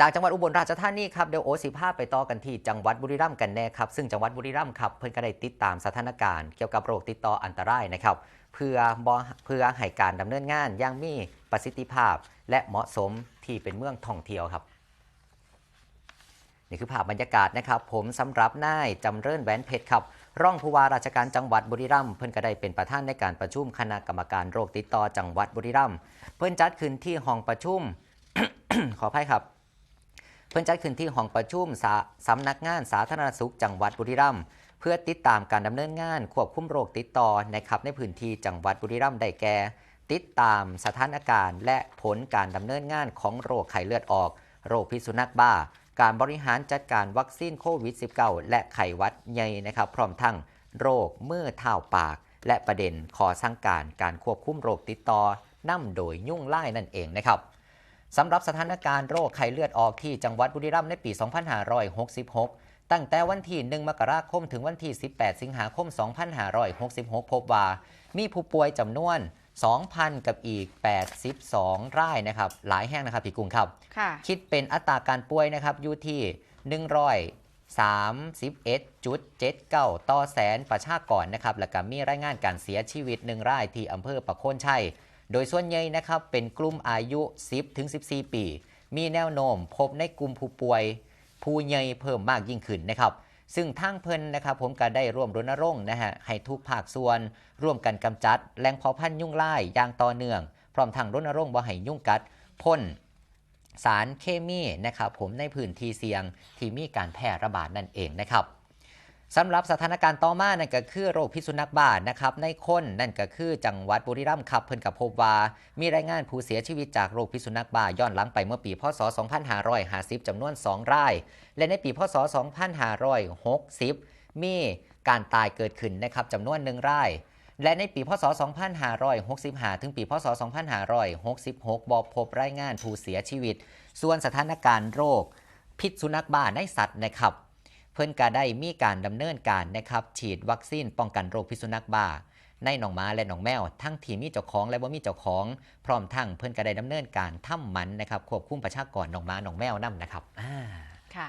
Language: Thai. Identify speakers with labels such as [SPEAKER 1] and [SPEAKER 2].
[SPEAKER 1] จากจังหวัดอุบลราชธานีครับเดี๋ยวโอสิภาพไปต่อกันที่จังหวัดบุรีรัมย์กันแน่ครับ ซึ่งจังหวัดบุรีรัมย์ครับเพิ่นก็ได้ติดตามสถานการณ์เกี่ยวกับโรคติดต่ออันตรายนะครับเพื่อเพื่อให้การดำเนินงานอย่างมีประสิทธิภาพ และเหมาะสมที่เป็นเมืองท่องเที่ยวครับนี่คือภาพบรรยากาศนะครับ ผมสำหรับนายจำเริญแหวนเพชรครับร่องผู้ว่าราชการจังหวัดบุรีรัมย์เพิ่นก็ได้เป็นประธานในการประชุมคณะกรรมการโรคติดต่อจังหวัดบุรีรัมย์เพิ่นจัดขึ้นที่ห้องประชุมขออภัยครับ เพิ่นจัดขึ้นที่ห้องประชุมสสำนักงานสาธารณสุขจังหวัดบุรีรัมย์เพื่อติดตามการดำเนินงานควบคุมโรคติดต่อนะครับในพื้นที่จังหวัดบุรีรัมย์ได้แก่ ติดตามสถานการณ์และผลการดำเนินงานของโรคไข้เลือดออก โรคพิษสุนัขบ้า การบริหารจัดการวัคซีนโควิด -19 และไข้วัดใหญ่นะครับพร้อมทั้งโรคมือเท้าปาก และประเด็นขอสั่งการการควบคุมโรคติดต่อนำโดยยุ่งไล่นั่นเองนะครับ สำหรับสถานการณ์โรคไข้เลือดออกที่จังหวัดบุรีรัมย์ในปี 2566 ตั้งแต่วันที่ 1 มกราคมถึงวันที่ 18 สิงหาคม 2566 พบว่า มีผู้ป่วยจำนวน 2,000 กับอีก 82 รายนะครับ หลายแห่งนะครับพี่กุ้งครับ
[SPEAKER 2] ค่ะ
[SPEAKER 1] คิดเป็นอัตราการป่วยนะครับอยู่ที่131.79 ต่อแสนประชากรนะครับ แล้วก็มีรายงานการเสียชีวิตหนึ่งรายที่อำเภอประโคนชัย โดยส่วนใหญ่นะครับเป็นกลุ่มอายุ 10 ถึง 14 ปี มีแนวโน้มพบในกลุ่มผู้ป่วย ผู้ใหญ่เพิ่มมากยิ่งขึ้นนะครับ ซึ่งทางเพิ่นนะครับผมก็ได้ร่วมรณรงค์นะฮะให้ทุกภาคส่วน ร่วมกันกำจัดแหล่งเพาะพันธุ์ยุ่งไล่อย่างต่อเนื่อง พร้อมทั้งรณรงค์บ่ให้ยุ่งกัดพ่นสารเคมีนะครับผมในพื้นที่เสี่ยงที่มีการแพร่ระบาดนั่นเองนะครับ สำหรับสถานการณ์ต่อมานั่นก็คือโรคพิษสุนัขบ้านะครับในคนนั่นก็คือจังหวัดบุรีรัมย์ครับเพิ่นกับพบว่ามีรายงานผู้เสียชีวิตจากโรคพิษสุนัขบ้าย้อนหลังไปเมื่อปีพศ 2550จำนวน 2 ราย และในปีพศ 2560 มีการตายเกิดขึ้นนะครับจำนวนหนึ่งรายและในปีพศ 2565 ถึงปีพศ 2566 บอพบรายงานผู้เสียชีวิต ส่วนสถานการณ์โรค พิษสุนัขบ้าในสัตว์นะครับ เพิ่นก็ได้มีการดำเนินการนะครับฉีดวัคซีนป้องกันโรคพิษสุนัขบ้า ในหนองม้าและหนองแมว ทั้งที่มีเจ้าของและบ่มีเจ้าของ พร้อมทั้งเพิ่นก็ได้ดำเนินการทำหมันนะครับควบคุมประชากรหนองม้าหนองแมวนํนะครับอ่า
[SPEAKER 2] ค่ะ